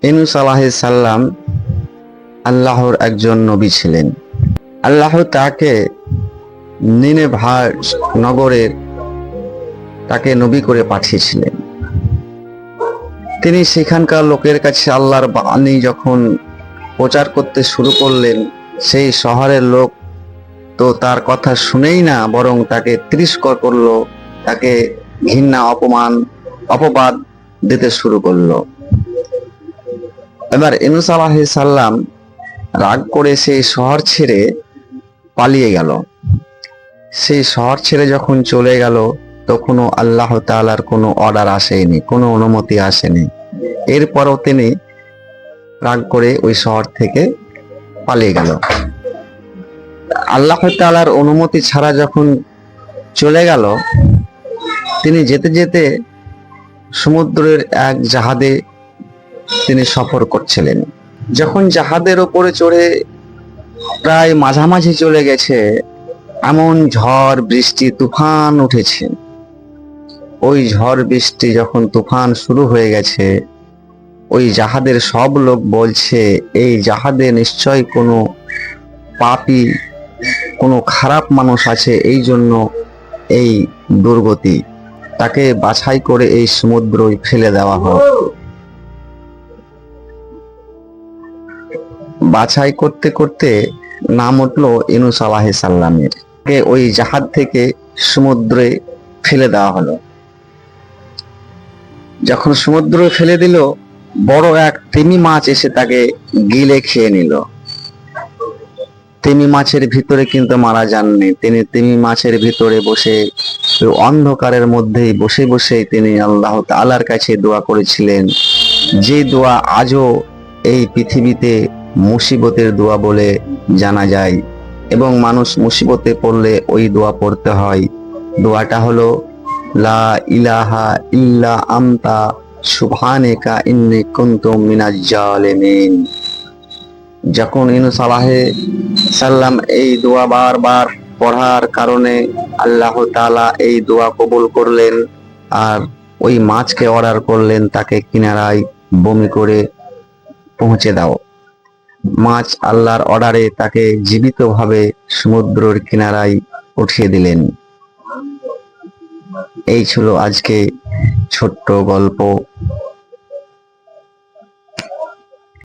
ইনুস সাল্লাম আল্লাহর একজন নবী ছিলেন। আল্লাহ তাকে নিনে নগরের তাকে নবী করে পাঠিয়েছিলেন। তিনি সেখানকার লোকের কাছে আল্লাহর বাণী যখন প্রচার করতে শুরু করলেন, সেই শহরের লোক তো তার কথা শুনেই না, বরং তাকে তিরস্কর করল, তাকে ঘৃণা, অপমান, অপবাদ দিতে শুরু করল। এবার ইনুস আলাহি সাল্লাম রাগ করে সেই শহর ছেড়ে পালিয়ে গেল। সেই শহর ছেড়ে যখন চলে গেল, তখনও আল্লাহ তাআলার কোনো অর্ডার আসেনি, কোনো অনুমতি আসেনি। এরপরও তিনি রাগ করে ওই শহর থেকে পালিয়ে গেল। আল্লাহ তাআলার অনুমতি ছাড়া যখন চলে গেল, তিনি যেতে যেতে সমুদ্রের এক জাহাজে তিনি সফর করছিলেন। যখন জাহাজের ওপরে চড়ে প্রায় মাঝামাঝি চলে গেছে, এমন ঝড়, বৃষ্টি, তুফান উঠেছে। ওই ঝড়, বৃষ্টি যখন তুফান শুরু হয়ে গেছে, ওই জাহাজের সব লোক বলছে, এই জাহাজে নিশ্চয় কোনো পাপি, কোনো খারাপ মানুষ আছে, এই জন্য এই দুর্গতি। তাকে বাছাই করে এই সমুদ্রই ফেলে দেওয়া হোক। বাছাই করতে করতে নাম উঠল ইনুস আলাহ সাল্লামের ওই জাহাজ থেকে সমুদ্রে ফেলে দেওয়া হলো। যখন সমুদ্রে ফেলে দিল, বড় এক তিমি মাছ এসে তাকে গিলে খেয়ে নিল। তিমি মাছের ভিতরে কিন্তু মারা যাননি। তিনি তিমি মাছের ভিতরে বসে অন্ধকারের মধ্যেই বসে বসে তিনি আল্লাহ তাআলার কাছে দোয়া করেছিলেন, যে দোয়া আজও এই পৃথিবীতে মুসিবতের দোয়া বলে জানা যায় এবং মানুষ মুসিবতে পড়লে ওই দোয়া পড়তে হয়। দোয়াটা হলো, লা ইলাহা ইল্লা আনতা সুবহানাকা ইন্নী কুনতু মিনাজ জালিমিন। যখন ইনুস আলাহে সাল্লাম এই দোয়া বারবার পড়ার কারণে আল্লাহ তাআলা এই দোয়া কবুল করলেন আর ওই মাছকে অর্ডার করলেন, তাকে কিনারায় বমি করে পৌঁছে দাও। মাছ আল্লাহর অর্ডারে তাকে জীবিতভাবে সমুদ্রের কিনারায় উঠিয়ে দিলেন। এই ছিল আজকে ছোট্ট গল্প।